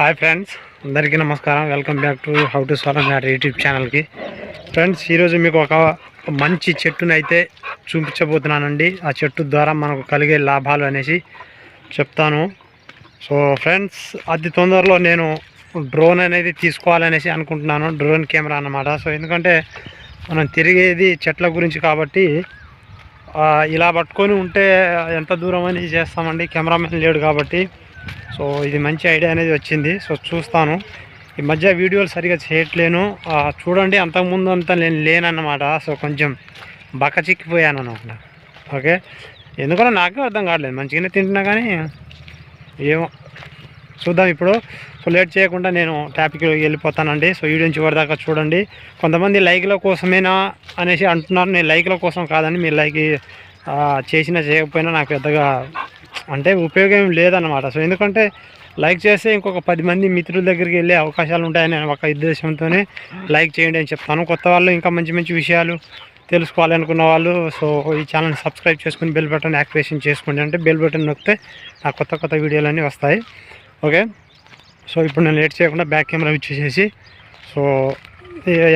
Hi friends అందరికీ నమస్కారం. Welcome back to how to solve math YouTube ఛానల్కి friends ఈరోజు మీకు ఒక మంచి చెట్టును అయితే చూపించబోతున్నానండి. ఆ చెట్టు ద్వారా మనకు కలిగే లాభాలు అనేసి చెప్తాను. సో ఫ్రెండ్స్ అతి తొందరలో నేను డ్రోన్ అనేది తీసుకోవాలనేసి అనుకుంటున్నాను. డ్రోన్ కెమెరా అన్నమాట. సో ఎందుకంటే మనం తిరిగేది చెట్ల గురించి కాబట్టి ఇలా పట్టుకొని ఉంటే ఎంత దూరం అని చేస్తామండి. కెమెరామెన్ లేడు కాబట్టి. సో ఇది మంచి ఐడియా అనేది వచ్చింది. సో చూస్తాను. ఈ మధ్య వీడియోలు సరిగా చేయట్లేను. చూడండి అంతకుముందు అంతా నేను లేనన్నమాట. సో కొంచెం బక్క చిక్కిపోయాను అనమాట. ఓకే? ఎందుకన్నా నాకు అర్థం కావట్లేదు. మంచిగానే తింటున్నా కానీ ఏమో చూద్దాం ఇప్పుడు. సో లేట్ చేయకుండా నేను టాపిక్ వెళ్ళిపోతానండి. సో వీడియో చివరి దాకా చూడండి. కొంతమంది లైక్ల కోసమేనా అనేసి అంటున్నారు. నేను లైక్ల కోసం కాదండి. మీరు లైక్ చేసినా చేయకపోయినా నాకు పెద్దగా అంటే ఉపయోగం ఏం లేదన్నమాట. సో ఎందుకంటే లైక్ చేస్తే ఇంకొక పది మంది మిత్రుల దగ్గరికి వెళ్ళే అవకాశాలు ఉంటాయని ఒక ఉద్దేశంతోనే లైక్ చేయండి అని చెప్తాను. కొత్త వాళ్ళు ఇంకా మంచి మంచి విషయాలు తెలుసుకోవాలి అనుకున్న వాళ్ళు సో ఈ ఛానల్ని సబ్స్క్రైబ్ చేసుకుని బెల్ బటన్ యాక్టివేషన్ చేసుకోండి. అంటే బెల్ బటన్ నొక్కితే నాకు కొత్త కొత్త వీడియోలన్నీ వస్తాయి. ఓకే? సో ఇప్పుడు నేను లేట్ చేయకుండా బ్యాక్ కెమెరా ఇచ్చేసేసి సో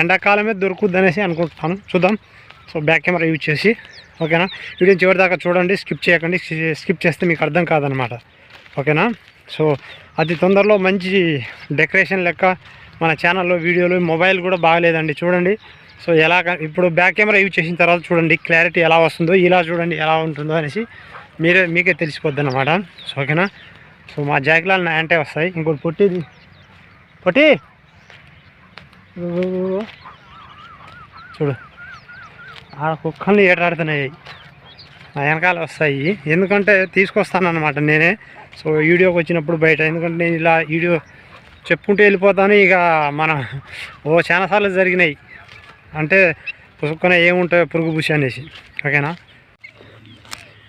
ఎండాకాలమే దొరుకుద్ది అనేసి అనుకుంటున్నాను. చూద్దాం. సో బ్యాక్ కెమెరా యూజ్ చేసి ఓకేనా? వీడియో చివరి దాకా చూడండి స్కిప్ చేయకండి స్కిప్ చేస్తే మీకు అర్థం కాదనమాట. ఓకేనా? సో అతి తొందరలో మంచి డెకరేషన్ లెక్క మన ఛానల్లో వీడియోలు మొబైల్ కూడా బాగలేదండి చూడండి. సో ఎలా ఇప్పుడు బ్యాక్ కెమెరా యూజ్ చేసిన తర్వాత చూడండి క్లారిటీ ఎలా వస్తుందో ఇలా చూడండి ఎలా ఉంటుందో అనేసి మీరే మీకే తెలిసిపోద్ది అనమాట సో ఓకేనా? సో మా జాకిలాలు నా అంటే వస్తాయి. ఇంకోటి పొట్టిది పొట్టి! చూడు. ఆ కుక్కల్ని ఏటాడుతున్నాయి. నా వెనకాల వస్తాయి. ఎందుకంటే తీసుకొస్తానమాట నేనే. సో వీడియోకి వచ్చినప్పుడు బయట. ఎందుకంటే నేను ఇలా వీడియో చెప్పుకుంటూ వెళ్ళిపోతాను. ఇక మన ఓ చాలాసార్లు జరిగినాయి. అంటే పుసుక్కున ఏముంటాయో పురుగు పూసి అనేసి. ఓకేనా?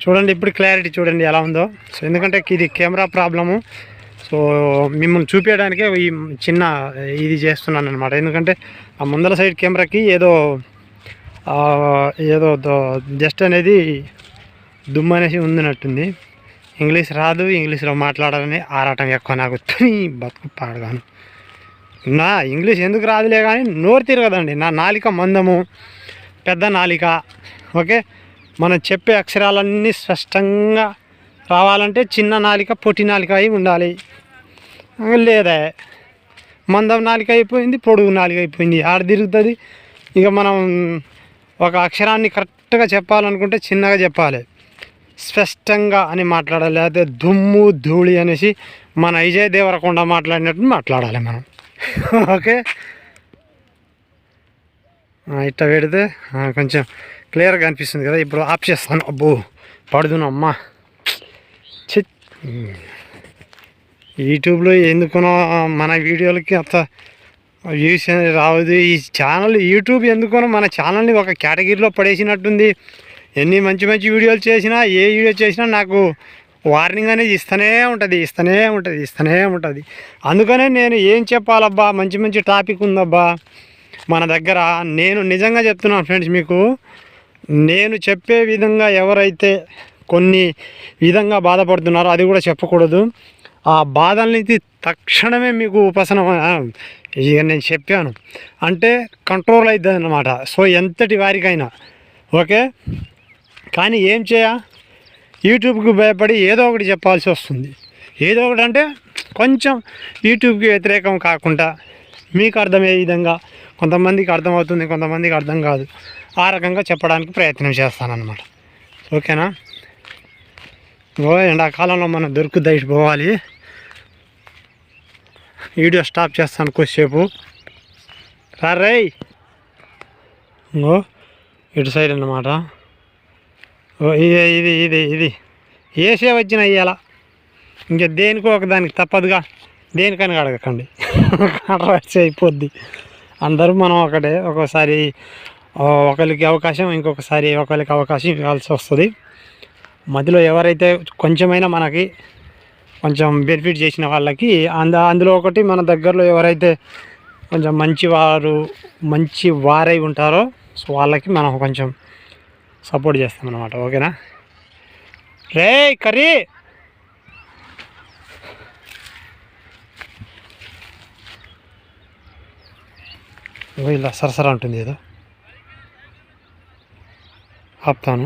చూడండి ఇప్పుడు క్లారిటీ చూడండి ఎలా ఉందో. సో ఎందుకంటే ఇది కెమెరా ప్రాబ్లము. సో మిమ్మల్ని చూపించడానికే ఈ చిన్న ఇది చేస్తున్నాను అనమాట ఎందుకంటే ఆ ముందర సైడ్ కెమెరాకి ఏదో ఏదో జస్ట్ అనేది దుమ్ము అనేసి ఉందినట్టుంది. ఇంగ్లీష్ రాదు ఇంగ్లీష్లో మాట్లాడాలని ఆరాటం ఎక్కువ నాకు. బతుకు పాడగాను. నా ఇంగ్లీష్ ఎందుకు రాదులే కానీ నోరు తిరగదండి. నా నాలిక మందము పెద్ద నాలిక. ఓకే? మనం చెప్పే అక్షరాలన్నీ స్పష్టంగా రావాలంటే చిన్న నాలిక పొట్టి నాలిక అయి ఉండాలి. లేదా. మందం నాలిక అయిపోయింది పొడుగు నాలిక అయిపోయింది. ఆడ తిరుగుతుంది. ఇక మనం ఒక అక్షరాన్ని కరెక్ట్గా చెప్పాలనుకుంటే చిన్నగా చెప్పాలి. స్పష్టంగా అని మాట్లాడాలి. లేకపోతే దుమ్ము ధూళి అనేసి మన విజయ్ దేవరకొండ మాట్లాడినట్టు మాట్లాడాలి మనం. ఓకే? ఇట్లా పెడితే కొంచెం క్లియర్గా అనిపిస్తుంది కదా. ఇప్పుడు ఆఫ్ చేస్తాను. అబ్బో పడుదును అమ్మా చి యూట్యూబ్లో ఎందుకునో మన వీడియోలకి అంత వ్యూస్ రావదు రావద్దు. ఈ ఛానల్ యూట్యూబ్ ఎందుకునో మన ఛానల్ని ఒక కేటగిరీలో పడేసినట్టుంది. ఎన్ని మంచి మంచి వీడియోలు చేసినా ఏ వీడియో చేసినా నాకు వార్నింగ్ అనేది ఇస్తూనే ఉంటుంది ఇస్తూనే ఉంటుంది ఇస్తూనే ఉంటుంది. అందుకనే నేను ఏం చెప్పాలబ్బా? మంచి మంచి టాపిక్ ఉందబ్బా. మన దగ్గర నేను నిజంగా చెప్తున్నాను ఫ్రెండ్స్ మీకు. నేను చెప్పే విధంగా ఎవరైతే కొన్ని విధంగా బాధపడుతున్నారో అది కూడా చెప్పకూడదు. ఆ బాధల్ని తక్షణమే మీకు ఉపశమనం ఇక నేను చెప్పాను. అంటే కంట్రోల్ అవుతుంది అన్నమాట సో ఎంతటి వారికైనా. ఓకే? కానీ ఏం చేయ? యూట్యూబ్కి భయపడి ఏదో ఒకటి చెప్పాల్సి వస్తుంది. ఏదో ఒకటి అంటే కొంచెం యూట్యూబ్కి వ్యతిరేకం కాకుండా మీకు అర్థమయ్యే విధంగా కొంతమందికి అర్థమవుతుంది కొంతమందికి అర్థం కాదు. ఆ రకంగా చెప్పడానికి ప్రయత్నం చేస్తానన్నమాట. ఓకేనా? ఓ ఎండాకాలంలో మనం దొరుకుద్ది పోవాలి. వీడియో స్టాప్ చేస్తాను కొద్దిసేపు. రై ఇంకో ఇటు సైడ్ అన్నమాట. ఓ ఇది ఇది ఇది ఇది. ఏసే వచ్చిన ఇయ్యాల. ఇంకా దేనికో ఒక దానికి తప్పదుగా. దేనికని అడగకండి. కాంట్రవర్సీ అయిపోద్ది. అందరూ మనం ఒకటే ఒక్కోసారి ఒకరికి అవకాశం ఇంకొకసారి ఒకరికి అవకాశం ఇవ్వాల్సి వస్తుంది. మధ్యలో ఎవరైతే కొంచెమైనా మనకి కొంచెం బెనిఫిట్ చేసిన వాళ్ళకి. అంద అందులో ఒకటి మన దగ్గరలో ఎవరైతే కొంచెం మంచివారు మంచి వారై ఉంటారో సో వాళ్ళకి మనం కొంచెం సపోర్ట్ చేస్తాం ఓకేనా? రే కర్రీ! ఇలా సరసరా ఉంటుంది ఏదో. ఆపుతాను.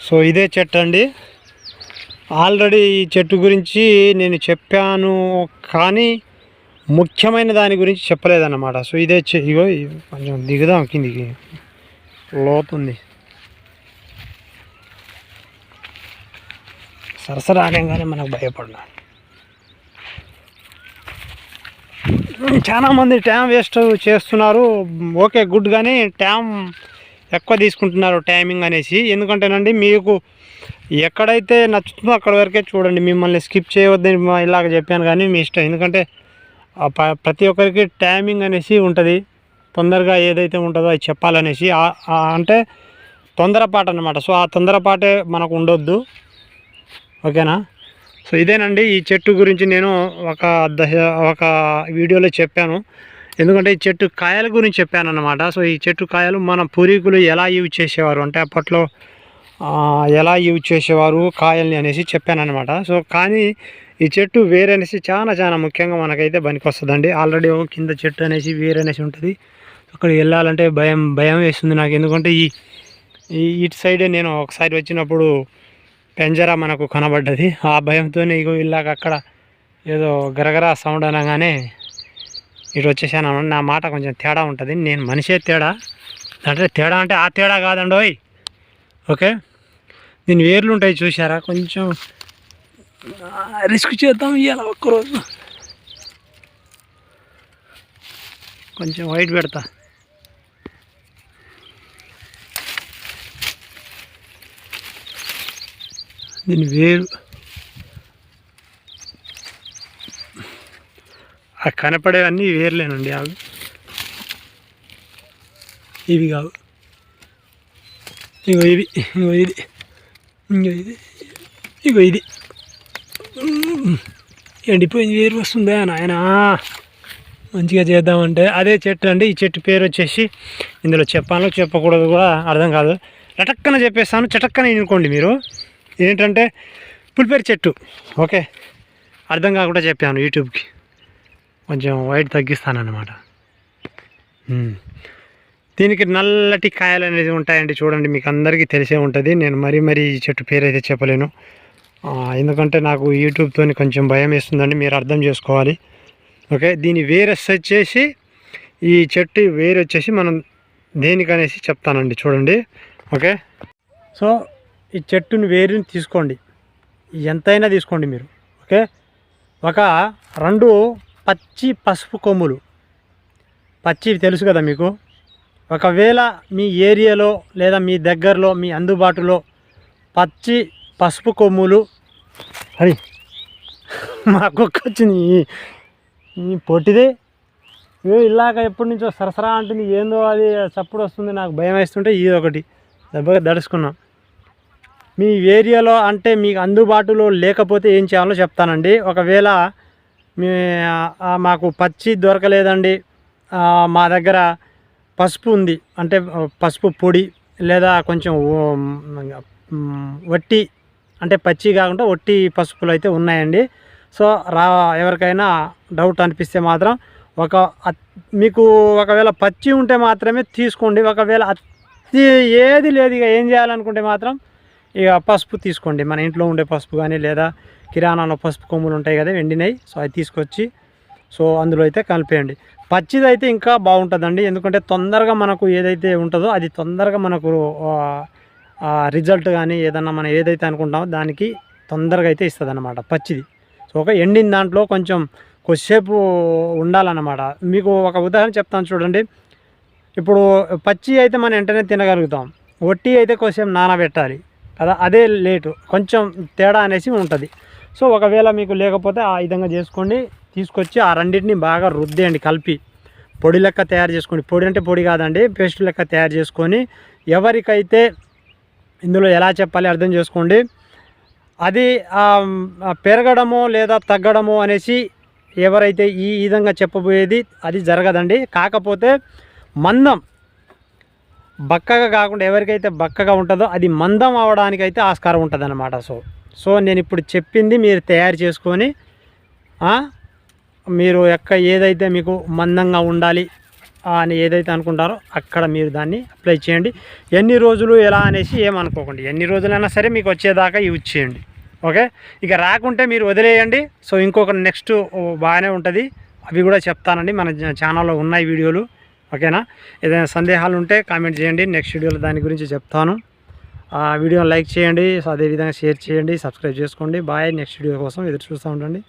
సో ఇదే చెట్టు అండి. ఆల్రెడీ ఈ చెట్టు గురించి నేను చెప్పాను కానీ ముఖ్యమైన దాని గురించి చెప్పలేదన్నమాట. సో ఇదే ఇగో కొంచెం దిగుదాం కిందికి. లోతుంది. సరసరాగంగానే మనకు భయపడినా చాలా మంది టైం వేస్ట్ చేస్తున్నారు. ఓకే గుడ్ కానీ టైం ఎక్కువ తీసుకుంటున్నారు టైమింగ్ అనేసి. ఎందుకంటేనండి మీకు ఎక్కడైతే నచ్చుతుందో అక్కడ వరకే చూడండి. మిమ్మల్ని స్కిప్ చేయవద్దని మా ఇలాగ చెప్పాను కానీ మీ ఇష్టం. ఎందుకంటే ప్రతి ఒక్కరికి టైమింగ్ అనేసి ఉంటుంది. తొందరగా ఏదైతే ఉంటుందో అది చెప్పాలనేసి. అంటే తొందరపాటు అనమాట సో ఆ తొందరపాటే మనకు ఉండొద్దు. ఓకేనా? సో ఇదేనండి. ఈ చెట్టు గురించి నేను ఒక దశ ఒక వీడియోలో చెప్పాను. ఎందుకంటే ఈ చెట్టు కాయల గురించి చెప్పాను అనమాట సో ఈ చెట్టు కాయలు మన పూర్వీకులు ఎలా యూజ్ చేసేవారు? అంటే అప్పట్లో ఎలా యూజ్ చేసేవారు కాయల్ని అనేసి చెప్పానమాట సో కానీ ఈ చెట్టు వేరే అనేసి చాలా చాలా ముఖ్యంగా మనకైతే పనికి వస్తుందండి ఆల్రెడీ ఒక కింద చెట్టు అనేసి వేరే అనేసి ఉంటుంది. అక్కడికి వెళ్ళాలంటే భయం భయం వేస్తుంది నాకు. ఎందుకంటే ఈ ఈ ఇటు సైడే నేను ఒకసారి వచ్చినప్పుడు పెంజరా మనకు కనబడ్డది. ఆ భయంతోనే ఇగో ఇలాగ అక్కడ ఏదో గరగరా సౌండ్ అనగానే ఇటు వచ్చేసాను. నా మాట కొంచెం తేడా ఉంటుంది. నేను మనిషే తేడా. అంటే తేడా అంటే ఆ తేడా కాదండి ఓయ్ ఓకే? దీని వేర్లు ఉంటాయి చూసారా కొంచెం రిస్క్ చేద్దాం ఇవాళ ఒక్కరోజు. కొంచెం వైట్ పెడతా. దీని వేరు. ఆ కనపడేవన్నీ వేర్లేనండి అవి. ఇవి కావు. ఇగో ఇవి ఇది. ఇంకో ఇది. ఇగో ఇది. ఎండిపోయింది వేరు వస్తుందా నాయన? మంచిగా చేద్దామంటే అదే చెట్టు అండి. ఈ చెట్టు పేరు వచ్చేసి ఇందులో చెప్పాలో చెప్పకూడదు కూడా అర్థం కాదు. లటక్కన చెప్పేస్తాను. చటక్కన ఎన్నుకోండి మీరు. ఏంటంటే పులిపేరు చెట్టు. ఓకే? అర్థం కాకుండా చెప్పాను యూట్యూబ్కి. కొంచెం వైట్ తగ్గిస్తానన్నమాట. దీనికి నల్లటి కాయలు అనేది ఉంటాయండి చూడండి మీకు అందరికీ తెలిసే ఉంటుంది. నేను మరీ మరీ ఈ చెట్టు పేరు అయితే చెప్పలేను ఎందుకంటే నాకు యూట్యూబ్తో కొంచెం భయం వేస్తుందండి మీరు అర్థం చేసుకోవాలి. ఓకే దీని వేరే వచ్చేసి ఈ చెట్టు వేరు వచ్చేసి మనం దేనికనేసి చెప్తానండి చూడండి. ఓకే సో ఈ చెట్టుని వేరుని తీసుకోండి. ఎంతైనా తీసుకోండి మీరు. ఓకే ఒక రెండు పచ్చి పసుపు కొమ్ములు. పచ్చి తెలుసు కదా మీకు? ఒకవేళ మీ ఏరియాలో లేదా మీ దగ్గరలో మీ అందుబాటులో పచ్చి పసుపు కొమ్ములు అది మా కుక్క వచ్చింది. ఈ- పొట్టిది. ఇగో ఇలాగ ఎప్పటి నుంచో సరసరా అంటుంది. ఏందో అది చప్పుడు వస్తుంది నాకు భయం వేస్తుంటే ఇది ఒకటి. దెబ్బగా దడుచుకున్నాం మీ ఏరియాలో అంటే మీకు అందుబాటులో లేకపోతే ఏం చేయాలో చెప్తానండి. ఒకవేళ మీ మాకు పచ్చి దొరకలేదండి. మా దగ్గర పసుపు ఉంది. అంటే పసుపు పొడి లేదా కొంచెం వట్టి అంటే పచ్చి కాకుండా వట్టి పసుపులు అయితే ఉన్నాయండి. సో రా ఎవరికైనా డౌట్ అనిపిస్తే మాత్రం ఒక మీకు ఒకవేళ పచ్చి ఉంటే మాత్రమే తీసుకోండి. ఒకవేళ అత్తి ఏది లేదు ఇక ఏం చేయాలనుకుంటే మాత్రం ఇక పసుపు తీసుకోండి. మన ఇంట్లో ఉండే పసుపు కానీ లేదా కిరాణాలో పసుపు కొమ్ములు ఉంటాయి కదా ఎండినాయి సో అవి తీసుకొచ్చి సో అందులో అయితే కలిపేయండి. పచ్చిది అయితే ఇంకా బాగుంటుందండి. ఎందుకంటే తొందరగా మనకు ఏదైతే ఉంటుందో అది తొందరగా మనకు రిజల్ట్ కానీ ఏదన్నా మనం ఏదైతే అనుకుంటామో దానికి తొందరగా అయితే ఇస్తుంది అనమాట పచ్చిది. సో ఒక ఎండిన దాంట్లో కొంచెం కొద్దిసేపు ఉండాలన్నమాట. మీకు ఒక ఉదాహరణ చెప్తాను చూడండి. ఇప్పుడు పచ్చి అయితే మనం వెంటనే తినగలుగుతాం. వట్టి అయితే కొంచెం నానబెట్టాలి కదా అదే లేటు. కొంచెం తేడా అనేసి ఉంటుంది. సో ఒకవేళ మీకు లేకపోతే ఆ విధంగా చేసుకోండి. తీసుకొచ్చి ఆ రెండింటిని బాగా రుద్దేయండి కలిపి. పొడి లెక్క తయారు చేసుకోండి పొడి అంటే పొడి కాదండి పేస్ట్ లెక్క తయారు చేసుకొని ఎవరికైతే ఇందులో ఎలా చెప్పాలి అర్థం చేసుకోండి. అది పెరగడమో పెరగడము లేదా తగ్గడము అనేసి ఎవరైతే ఈ విధంగా చెప్పబోయేది అది జరగదండి. కాకపోతే మందం బక్కగా కాకుండా ఎవరికైతే బక్కగా ఉంటుందో అది మందం అవడానికి అయితే ఆస్కారం ఉంటుంది సో సో నేను ఇప్పుడు చెప్పింది మీరు తయారు చేసుకొని మీరు ఎక్కడ ఏదైతే మీకు మందంగా ఉండాలి అని ఏదైతే అనుకుంటారో అక్కడ మీరు దాన్ని అప్లై చేయండి. ఎన్ని రోజులు ఎలా అనేసి ఏమనుకోకండి. ఎన్ని రోజులైనా సరే మీకు వచ్చేదాకా యూజ్ చేయండి. ఓకే ఇక రాకుంటే మీరు వదిలేయండి. సో ఇంకొక నెక్స్ట్ బాగానే ఉంటుంది. అవి కూడా చెప్తానండి. మన ఛానల్లో ఉన్నాయి వీడియోలు. ఓకేనా ఏదైనా సందేహాలు ఉంటే కామెంట్ చేయండి. నెక్స్ట్ వీడియోలో దాని గురించి చెప్తాను. ఆ వీడియోని లైక్ చేయండి. సో అదేవిధంగా షేర్ చేయండి. సబ్స్క్రైబ్ చేసుకోండి. బాయ్ నెక్స్ట్ వీడియో కోసం ఎదురు చూస్తూ ఉండండి.